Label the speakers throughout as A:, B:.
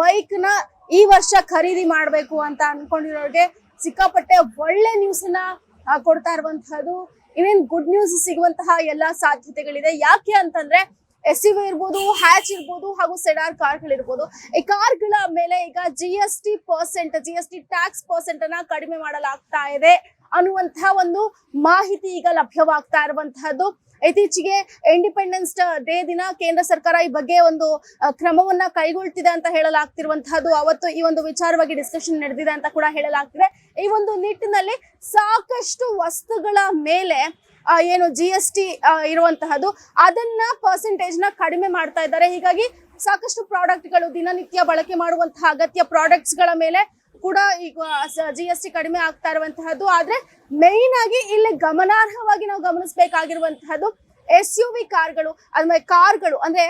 A: ಬೈಕ್ನ ಈ ವರ್ಷ ಖರೀದಿ ಮಾಡ್ಬೇಕು ಅಂತ ಅನ್ಕೊಂಡಿರೋರಿಗೆ ಸಿಕ್ಕಾಪಟ್ಟೆ ಒಳ್ಳೆ ನ್ಯೂಸ್ನ ಕೊಡ್ತಾ ಇರುವಂತಹದ್ದು. ಇನ್ನೇನ್ ಗುಡ್ ನ್ಯೂಸ್ ಸಿಗುವಂತಹ ಎಲ್ಲಾ ಸಾಧ್ಯತೆಗಳಿದೆ. ಯಾಕೆ ಅಂತಂದ್ರೆ ಎಸ್ ಯು ಇರ್ಬೋದು ಹ್ಯಾಚ್ ಇರ್ಬೋದು ಹಾಗೂ ಸೆಡಾರ್ ಕಾರ್ಗಳಿರ್ಬೋದು. ಈ ಕಾರ್ಗಳ ಮೇಲೆ ಈಗ G S T percent G S T tax percent ಅನ್ನ ಕಡಿಮೆ ಮಾಡಲಾಗ್ತಾ ಇದೆ. ಅನ್ನುವಂತಹ ಒಂದು ಮಾಹಿತಿ ಈಗ ಲಭ್ಯವಾಗ್ತಾ ಇರುವಂತಹದ್ದು. ಇತ್ತೀಚೆಗೆ ಇಂಡಿಪೆಂಡೆನ್ಸ್ ಡೇ ದಿನ ಕೇಂದ್ರ ಸರ್ಕಾರ ಈ ಬಗ್ಗೆ ಒಂದು ಕ್ರಮವನ್ನ ಕೈಗೊಳ್ತಿದೆ ಅಂತ ಹೇಳಲಾಗ್ತಿರುವಂತಹದ್ದು. ಅವತ್ತು ಈ ಒಂದು ವಿಚಾರವಾಗಿ ಡಿಸ್ಕಷನ್ ನಡೆದಿದೆ ಅಂತ ಕೂಡ ಹೇಳಲಾಗ್ತಿದೆ. ಈ ಒಂದು ನಿಟ್ಟಿನಲ್ಲಿ ಸಾಕಷ್ಟು ವಸ್ತುಗಳ ಮೇಲೆ ಏನು ಜಿ ಎಸ್ ಟಿ ಇರುವಂತಹದ್ದು, ಅದನ್ನ ಪರ್ಸೆಂಟೇಜ್ನ ಕಡಿಮೆ ಮಾಡ್ತಾ ಇದ್ದಾರೆ. ಹೀಗಾಗಿ ಸಾಕಷ್ಟು ಪ್ರಾಡಕ್ಟ್ಗಳು ದಿನನಿತ್ಯ ಬಳಕೆ ಮಾಡುವಂತಹ ಅಗತ್ಯ ಪ್ರಾಡಕ್ಟ್ಸ್ಗಳ ಮೇಲೆ ಕೂಡ ಈಗ ಜಿ ಎಸ್ ಟಿ ಕಡಿಮೆ ಆಗ್ತಾ ಇರುವಂತಹದ್ದು. ಆದ್ರೆ ಮೇನ್ ಆಗಿ ಇಲ್ಲಿ ಗಮನಾರ್ಹವಾಗಿ ನಾವು ಗಮನಿಸಬೇಕಾಗಿರುವಂತಹದ್ದು ಎಸ್ ಯು ವಿ ಕಾರ್ಗಳು ಅಂದ್ರೆ ಕಾರ್ಗಳು. ಅಂದ್ರೆ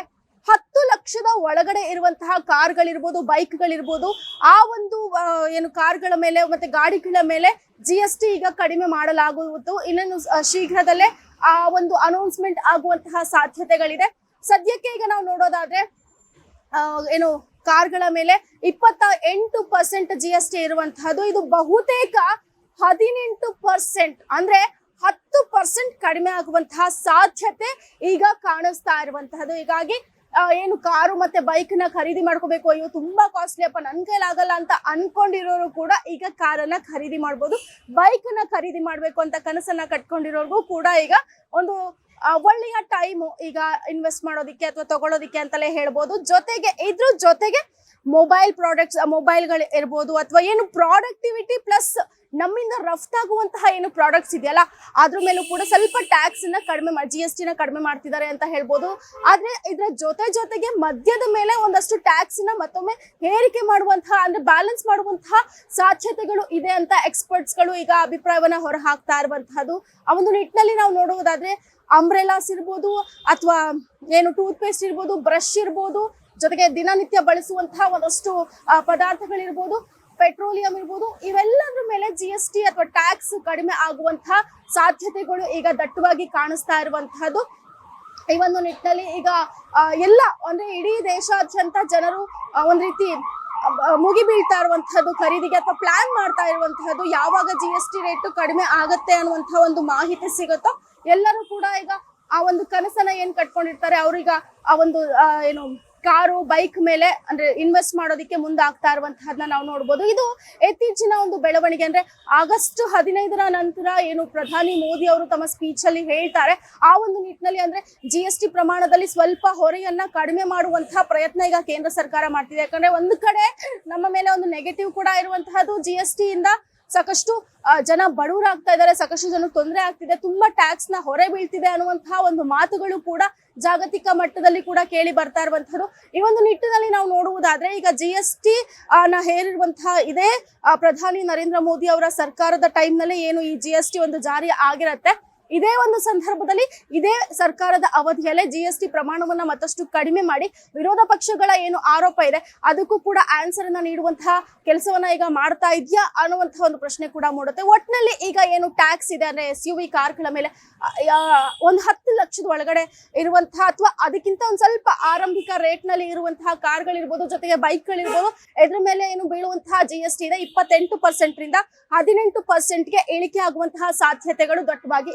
A: ಹತ್ತು ಲಕ್ಷದ ಒಳಗಡೆ ಇರುವಂತಹ ಕಾರ್ಗಳಿರ್ಬೋದು, ಬೈಕ್ಗಳಿರ್ಬೋದು, ಆ ಒಂದು ಏನು ಕಾರ್ಗಳ ಮೇಲೆ ಮತ್ತೆ ಗಾಡಿಗಳ ಮೇಲೆ ಜಿ ಎಸ್ ಟಿ ಈಗ ಕಡಿಮೆ ಮಾಡಲಾಗುವುದು. ಇನ್ನೇನು ಶೀಘ್ರದಲ್ಲೇ ಆ ಒಂದು ಅನೌನ್ಸ್ಮೆಂಟ್ ಆಗುವಂತಹ ಸಾಧ್ಯತೆಗಳಿದೆ. ಸದ್ಯಕ್ಕೆ ಈಗ ನಾವು ನೋಡೋದಾದ್ರೆ ಏನು ಕಾರ್ಗಳ ಮೇಲೆ ಇಪ್ಪತ್ತ ಎಂಟು ಪರ್ಸೆಂಟ್ ಜಿ ಎಸ್ ಟಿ ಇರುವಂತಹದ್ದು. ಇದು ಬಹುತೇಕ ಹದಿನೆಂಟು ಪರ್ಸೆಂಟ್ ಅಂದ್ರೆ ಹತ್ತು ಪರ್ಸೆಂಟ್ ಕಡಿಮೆ ಆಗುವಂತಹ ಸಾಧ್ಯತೆ ಈಗ ಕಾಣಿಸ್ತಾ ಇರುವಂತಹದ್ದು. ಹೀಗಾಗಿ ಏನು ಕಾರು ಮತ್ತೆ ಬೈಕ್ನ ಖರೀದಿ ಮಾಡ್ಕೋಬೇಕು, ಅಯ್ಯೋ, ತುಂಬಾ ಕಾಸ್ಟ್ಲಿ ಅಪ್ಪ. ನನ್ ಕೈಲಾಗಲ್ಲ ಅಂತ ಅನ್ಕೊಂಡಿರೋರು ಕೂಡ ಈಗ ಕಾರನ್ನ ಖರೀದಿ ಮಾಡ್ಬೋದು ಬೈಕ್ನ ಖರೀದಿ ಮಾಡ್ಬೇಕು ಅಂತ ಕನಸನ್ನ ಕಟ್ಕೊಂಡಿರೋರ್ಗೂ ಕೂಡ ಈಗ ಒಂದು ಒಳ್ಳೆಯ ಟೈಮು ಈಗ ಇನ್ವೆಸ್ಟ್ ಮಾಡೋದಿಕ್ಕೆ ಅಥವಾ ತಗೊಳ್ಳೋದಿಕ್ಕೆ ಅಂತಲೇ ಹೇಳ್ಬೋದು. ಜೊತೆಗೆ, ಇದ್ರ ಜೊತೆಗೆ ಮೊಬೈಲ್ ಪ್ರಾಡಕ್ಟ್ಸ್ ಮೊಬೈಲ್ಗಳು ಇರ್ಬೋದು ಅಥವಾ ಏನು ಪ್ರಾಡಕ್ಟಿವಿಟಿ ಪ್ಲಸ್ ನಮ್ಮಿಂದ ರಫ್ತಾಗುವಂತಹ ಏನು ಪ್ರಾಡಕ್ಟ್ಸ್ ಇದೆಯಲ್ಲ ಅದ್ರ ಮೇಲೂ ಕೂಡ ಸ್ವಲ್ಪ ಟ್ಯಾಕ್ಸ್ನ ಕಡಿಮೆ ಜಿ ಎಸ್ ಟಿನ ಕಡಿಮೆ ಮಾಡ್ತಿದ್ದಾರೆ ಅಂತ ಹೇಳ್ಬೋದು. ಆದ್ರೆ ಇದರ ಜೊತೆ ಜೊತೆಗೆ ಮದ್ಯದ ಮೇಲೆ ಒಂದಷ್ಟು ಟ್ಯಾಕ್ಸ್ನ ಮತ್ತೊಮ್ಮೆ ಏರಿಕೆ ಮಾಡುವಂತಹ, ಅಂದ್ರೆ ಬ್ಯಾಲೆನ್ಸ್ ಮಾಡುವಂತಹ ಸಾಧ್ಯತೆಗಳು ಇದೆ ಅಂತ ಎಕ್ಸ್ಪರ್ಟ್ಸ್ಗಳು ಈಗ ಅಭಿಪ್ರಾಯವನ್ನ ಹೊರ ಹಾಕ್ತಾ ಇರುವಂತಹದ್ದು. ಆ ಒಂದು ನಿಟ್ಟಿನಲ್ಲಿ ನಾವು ನೋಡುವುದಾದ್ರೆ ಅಂಬ್ರೆಲಾಸ್ ಇರ್ಬೋದು ಅಥವಾ ಏನು ಟೂತ್ ಪೇಸ್ಟ್ ಇರ್ಬೋದು ಬ್ರಷ್ ಇರ್ಬೋದು ಜೊತೆಗೆ ದಿನನಿತ್ಯ ಬಳಸುವಂತಹ ಒಂದಷ್ಟು ಪದಾರ್ಥಗಳಿರ್ಬೋದು, ಪೆಟ್ರೋಲಿಯಂ ಇರ್ಬೋದು, ಇವೆಲ್ಲದ್ರ ಮೇಲೆ ಜಿ ಎಸ್ ಟಿ ಅಥವಾ ಟ್ಯಾಕ್ಸ್ ಕಡಿಮೆ ಆಗುವಂತಹ ಸಾಧ್ಯತೆಗಳು ಈಗ ದಟ್ಟವಾಗಿ ಕಾಣಿಸ್ತಾ ಇರುವಂತಹದ್ದು. ಈ ಒಂದು ನಿಟ್ಟಿನಲ್ಲಿ ಈಗ ಎಲ್ಲ, ಅಂದ್ರೆ ಇಡೀ ದೇಶಾದ್ಯಂತ ಜನರು ಒಂದ್ ರೀತಿ ಮುಗಿ ಬೀಳ್ತಾ ಇರುವಂತಹದ್ದು, ಖರೀದಿಗೆ ಅಥವಾ ಪ್ಲಾನ್ ಮಾಡ್ತಾ ಇರುವಂತಹದ್ದು ಯಾವಾಗ ಜಿ ಎಸ್ ಟಿ ರೇಟ್ ಕಡಿಮೆ ಆಗತ್ತೆ ಅನ್ನುವಂತಹ ಒಂದು ಮಾಹಿತಿ ಸಿಗುತ್ತೋ, ಎಲ್ಲರೂ ಕೂಡ ಈಗ ಆ ಒಂದು ಕನಸನ್ನ ಏನ್ ಕಟ್ಕೊಂಡಿರ್ತಾರೆ, ಅವ್ರೀಗ ಆ ಒಂದು ಏನು ಕಾರು, ಬೈಕ್ ಮೇಲೆ ಅಂದ್ರೆ ಇನ್ವೆಸ್ಟ್ ಮಾಡೋದಕ್ಕೆ ಮುಂದಾಗ್ತಾ ಇರುವಂತಹದನ್ನ ನಾವು ನೋಡ್ಬೋದು. ಇದು ಇತ್ತೀಚಿನ ಒಂದು ಬೆಳವಣಿಗೆ ಅಂದ್ರೆ ಆಗಸ್ಟ್ ಹದಿನೈದರ ನಂತರ ಏನು ಪ್ರಧಾನಿ ಮೋದಿ ಅವರು ತಮ್ಮ ಸ್ಪೀಚ್ ಅಲ್ಲಿ ಹೇಳ್ತಾರೆ. ಆ ಒಂದು ನಿಟ್ಟಿನಲ್ಲಿ ಅಂದ್ರೆ ಜಿ ಎಸ್ ಟಿ ಪ್ರಮಾಣದಲ್ಲಿ ಸ್ವಲ್ಪ ಹೊರೆಯನ್ನ ಕಡಿಮೆ ಮಾಡುವಂತಹ ಪ್ರಯತ್ನ ಈಗ ಕೇಂದ್ರ ಸರ್ಕಾರ ಮಾಡ್ತಿದೆ. ಯಾಕಂದ್ರೆ ಒಂದು ಕಡೆ ನಮ್ಮ ಮೇಲೆ ಒಂದು ನೆಗೆಟಿವ್ ಕೂಡ ಇರುವಂತಹದ್ದು ಜಿ ಎಸ್ ಟಿ ಇಂದ ಸಾಕಷ್ಟು ಜನ ಬಡವರಾಗ್ತಾ ಇದ್ದಾರೆ, ಸಾಕಷ್ಟು ಜನ ತೊಂದರೆ ಆಗ್ತಿದೆ, ತುಂಬಾ ಟ್ಯಾಕ್ಸ್ನ ಹೊರೆ ಬೀಳ್ತಿದೆ ಅನ್ನುವಂತಹ ಒಂದು ಮಾತುಗಳು ಕೂಡ ಜಾಗತಿಕ ಮಟ್ಟದಲ್ಲಿ ಕೂಡ ಕೇಳಿ ಬರ್ತಾ ಇರುವಂತದ್ದು ಈ ಒಂದು ನಿಟ್ಟಿನಲ್ಲಿ ನಾವು ನೋಡುವುದಾದ್ರೆ, ಈಗ ಜಿ ಎಸ್ ಟಿ ನ ಹೇರಿರುವಂತಹ ಇದೇ ಪ್ರಧಾನಿ ನರೇಂದ್ರ ಮೋದಿ ಅವರ ಸರ್ಕಾರದ ಟೈಮ್ನಲ್ಲಿ ಏನು ಈ ಜಿ ಒಂದು ಜಾರಿ ಆಗಿರತ್ತೆ. ಇದೇ ಒಂದು ಸಂದರ್ಭದಲ್ಲಿ ಇದೇ ಸರ್ಕಾರದ ಅವಧಿಯಲ್ಲೇ ಜಿ ಎಸ್ ಮತ್ತಷ್ಟು ಕಡಿಮೆ ಮಾಡಿ ವಿರೋಧ ಪಕ್ಷಗಳ ಏನು ಆರೋಪ ಇದೆ, ಅದಕ್ಕೂ ಕೂಡ ಆನ್ಸರ್ ಅನ್ನ ನೀಡುವಂತಹ ಕೆಲಸವನ್ನ ಈಗ ಮಾಡ್ತಾ ಇದೆಯಾ ಅನ್ನುವಂತಹ ಒಂದು ಪ್ರಶ್ನೆ ಕೂಡ ಮೂಡುತ್ತೆ. ಒಟ್ಟಿನಲ್ಲಿ ಈಗ ಏನು ಟ್ಯಾಕ್ಸ್ ಇದೆ ಅಂದ್ರೆ ಎಸ್ ಯು ಕಾರ್ಗಳ ಮೇಲೆ ಒಂದು ಹತ್ತು ಲಕ್ಷದ ಒಳಗಡೆ ಇರುವಂತಹ ಅಥವಾ ಅದಕ್ಕಿಂತ ಒಂದು ಸ್ವಲ್ಪ ಆರಂಭಿಕ ರೇಟ್ನಲ್ಲಿ ಇರುವಂತಹ ಕಾರ್ಗಳಿರ್ಬೋದು, ಜೊತೆಗೆ ಬೈಕ್ ಗಳಿರ್ಬೋದು ಇದ್ರ ಮೇಲೆ ಏನು ಬೀಳುವಂತಹ ಜಿ ಎಸ್ ಟಿ ಇದೆ, ಇಪ್ಪತ್ತೆಂಟು ಪರ್ಸೆಂಟ್ ರಿಂದ ಹದಿನೆಂಟು ಪರ್ಸೆಂಟ್ಗೆ ಇಳಿಕೆ ಆಗುವಂತಹ ಸಾಧ್ಯತೆಗಳು ದಟ್ಟವಾಗಿ